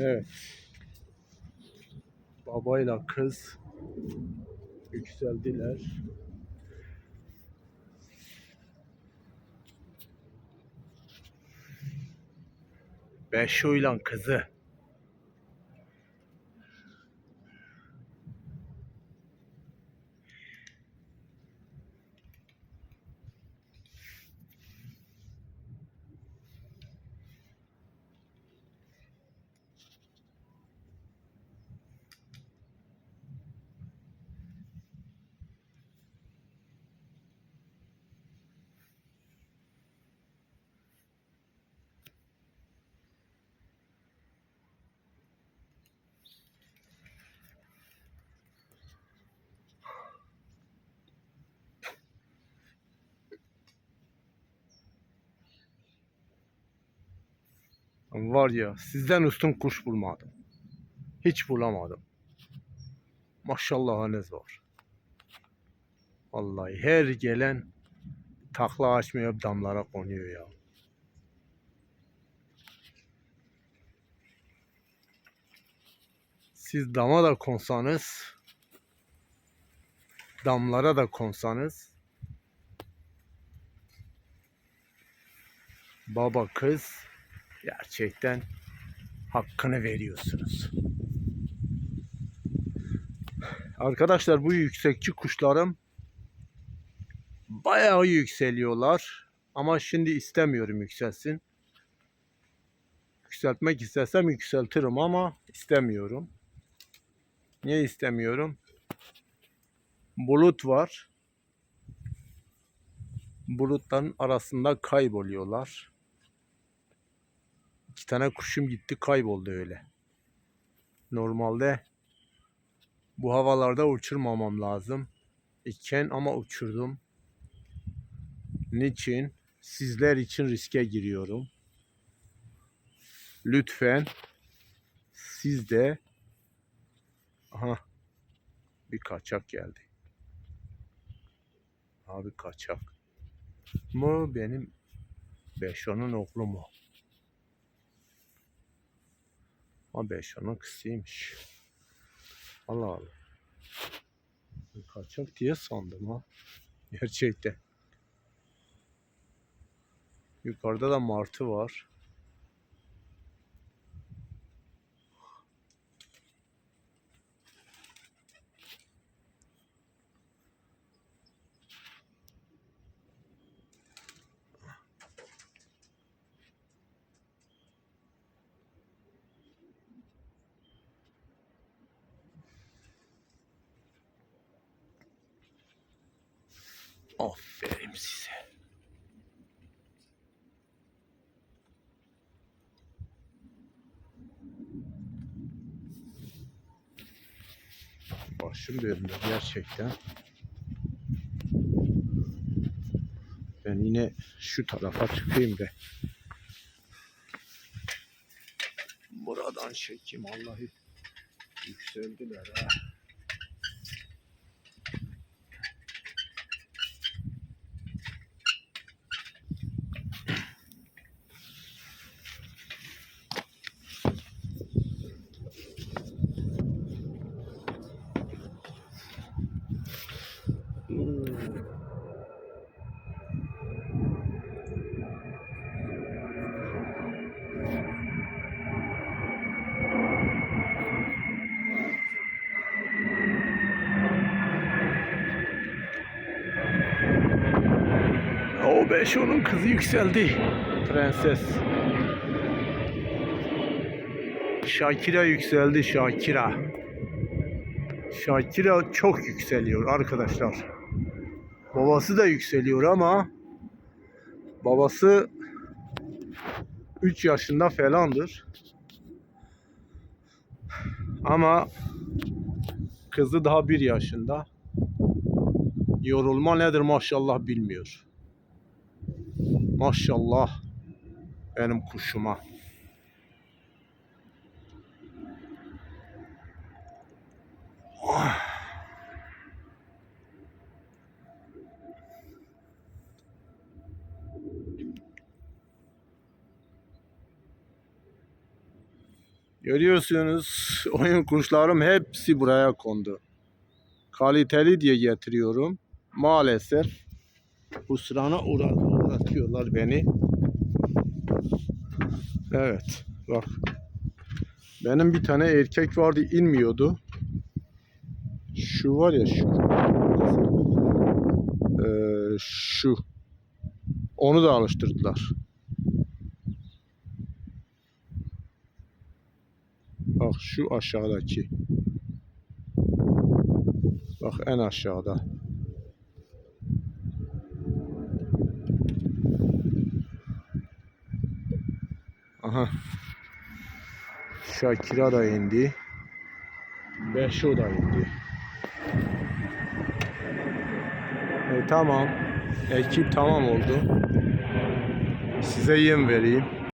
Evet. Babayla kız yükseldiler. Beşo'yla kızı. Var ya sizden üstün kuş bulmadım. Hiç bulamadım. Maşallahınız var. Vallahi her gelen takla açmıyor damlara konuyor ya. Siz dama da konsanız damlara da konsanız baba kız gerçekten hakkını veriyorsunuz. Arkadaşlar bu yüksekçi kuşlarım bayağı yükseliyorlar. Ama şimdi istemiyorum yükselsin. Yükseltmek istesem yükseltirim ama istemiyorum. Niye istemiyorum? Bulut var. Bulutların arasında kayboluyorlar. İki tane kuşum gitti kayboldu öyle. Normalde bu havalarda uçurmamam lazım. İken ama uçurdum. Niçin? Sizler için riske giriyorum. Lütfen siz de aha bir kaçak geldi. Abi kaçak. Mu benim Beşo'nun oğlu mu? Ama Beşo'nun kızıymış. Allah Allah. Kaçak diye sandım ha. Gerçekten. Yukarıda da martı var. Aferin size. Başım dönüyor gerçekten. Ben yine şu tarafa çıkayım da. Buradan çekeyim Allah'ı. Yükseldiler ha. O Beşo'nun kızı yükseldi. Prenses. Şakira yükseldi Şakira. Şakira çok yükseliyor arkadaşlar. Babası da yükseliyor ama babası 3 yaşında falandır. Ama kızı daha 1 yaşında. Yorulma nedir maşallah bilmiyor. Maşallah benim kuşuma. Görüyorsunuz oyun kuşlarım hepsi buraya kondu. Kaliteli diye getiriyorum. Maalesef husrana uğra- uğratıyorlar beni. Evet bak. Benim bir tane erkek vardı inmiyordu. Şu var ya şu. Ee, şu. Onu da alıştırdılar. Bak şu aşağıdaki. Bak en aşağıda. Aha. Şakira da indi. Beşo da indi. E, tamam. Ekip tamam oldu. Size yem vereyim.